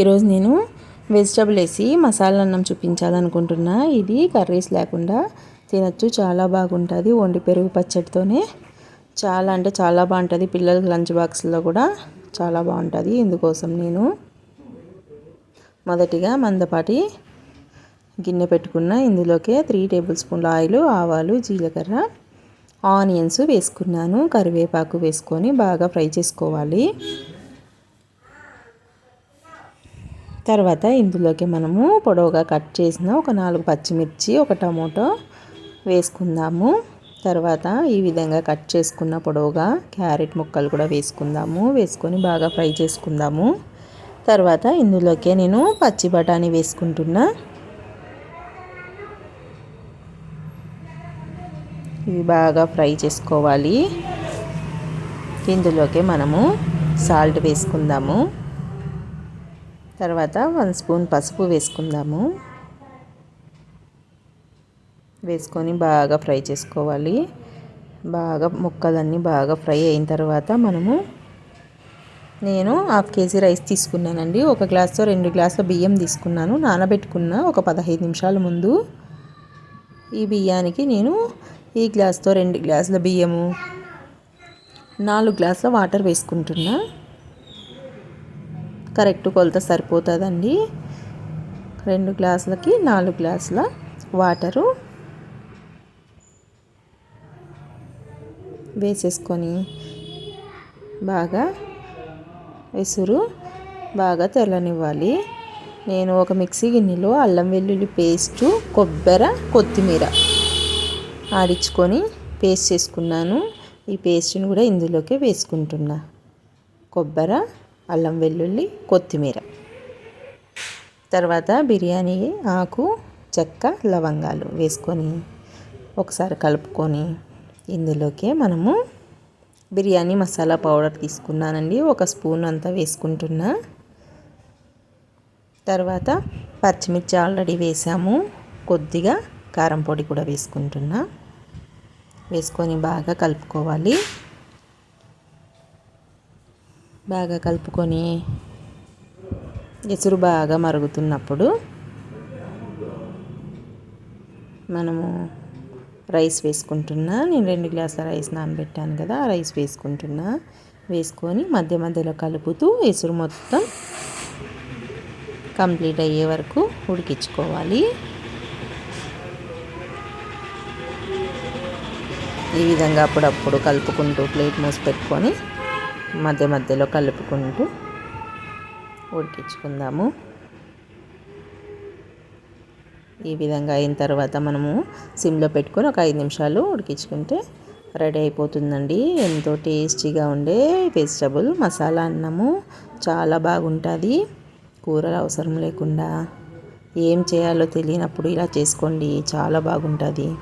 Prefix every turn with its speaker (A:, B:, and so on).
A: ఈరోజు నేను వెజిటబుల్ వేసి మసాలా అన్నం చూపించాలనుకుంటున్నా. ఇది కర్రీస్ లేకుండా తినచ్చు చాలా బాగుంటుంది. వండి పెరుగు పచ్చడితోనే చాలా అంటే చాలా బాగుంటుంది. పిల్లలకి లంచ్ బాక్స్లో కూడా చాలా బాగుంటుంది. ఇందుకోసం నేను మొదటిగా మందపాటి గిన్నె పెట్టుకున్న ఇందులోకే త్రీ టేబుల్ స్పూన్ల ఆయిల్ ఆవాలు జీలకర్ర ఆనియన్స్ వేసుకున్నాను. కరివేపాకు వేసుకొని బాగా ఫ్రై చేసుకోవాలి. తర్వాత ఇందులోకి మనము పొడవుగా కట్ చేసిన ఒక నాలుగు పచ్చిమిర్చి ఒక టమోటో వేసుకుందాము. తర్వాత ఈ విధంగా కట్ చేసుకున్న పొడవుగా క్యారెట్ ముక్కలు కూడా వేసుకుందాము. వేసుకొని బాగా ఫ్రై చేసుకుందాము. తర్వాత ఇందులోకి నేను పచ్చి బఠానీ వేసుకుంటున్నా. ఇవి బాగా ఫ్రై చేసుకోవాలి. ఇందులోకి మనము సాల్ట్ వేసుకుందాము. తర్వాత వన్ స్పూన్ పసుపు వేసుకుందాము. వేసుకొని బాగా ఫ్రై చేసుకోవాలి. బాగా ముక్కలన్నీ బాగా ఫ్రై అయిన తర్వాత మనము నేను హాఫ్ కేజీ రైస్ తీసుకున్నానండి. ఒక గ్లాస్తో రెండు గ్లాసుల బియ్యం తీసుకున్నాను. నానబెట్టుకున్న ఒక పదహైదు నిమిషాల ముందు ఈ బియ్యానికి నేను ఈ గ్లాస్తో రెండు గ్లాసుల బియ్యము నాలుగు గ్లాసుల వాటర్ వేసుకుంటున్నా. కరెక్ట్ కొలత సరిపోతుందండి. రెండు గ్లాసులకి నాలుగు గ్లాసుల వాటరు వేసేసుకొని బాగా విసురు బాగా తెల్లనివ్వాలి. నేను ఒక మిక్సీ గిన్నెలో అల్లం వెల్లుల్లి పేస్టు కొబ్బరి కొత్తిమీర ఆడించుకొని పేస్ట్ చేసుకున్నాను. ఈ పేస్ట్ని కూడా ఇందులోకి వేసుకుంటున్నా. కొబ్బరి అల్లం వెల్లుల్లి కొత్తిమీర. తర్వాత బిర్యానీ ఆకు చెక్క లవంగాలు వేసుకొని ఒకసారి కలుపుకొని ఇందులోకే మనము బిర్యానీ మసాలా పౌడర్ తీసుకున్నానండి. ఒక స్పూన్ అంతా వేసుకుంటున్నా. తర్వాత పచ్చిమిర్చి ఆల్రెడీ వేసాము. కొద్దిగా కారం పొడి కూడా వేసుకుంటున్నా. వేసుకొని బాగా కలుపుకోవాలి. బాగా కలుపుకొని ఎసురు బాగా మరుగుతున్నప్పుడు మనము రైస్ వేసుకుంటున్నా నేను రెండు గ్లాసుల రైస్ నానబెట్టాను కదా ఆ రైస్ వేసుకుంటున్నా వేసుకొని మధ్య మధ్యలో కలుపుతూ ఎసురు మొత్తం కంప్లీట్ అయ్యే వరకు ఉడికించుకోవాలి. ఈ విధంగా అప్పుడప్పుడు కలుపుకుంటూ ప్లేట్ మూసి పెట్టుకొని మధ్య మధ్యలో కలుపుకుంటూ ఉడికించుకుందాము. ఈ విధంగా అయిన తర్వాత మనము సిమ్లో పెట్టుకొని ఒక ఐదు నిమిషాలు ఉడికించుకుంటే రెడీ అయిపోతుందండి. ఎంతో టేస్టీగా ఉండే వెజిటబుల్ మసాలా అన్నము చాలా బాగుంటుంది. కూరలు అవసరం లేకుండా ఏం చేయాలో తెలియనప్పుడు ఇలా చేసుకోండి చాలా బాగుంటుంది.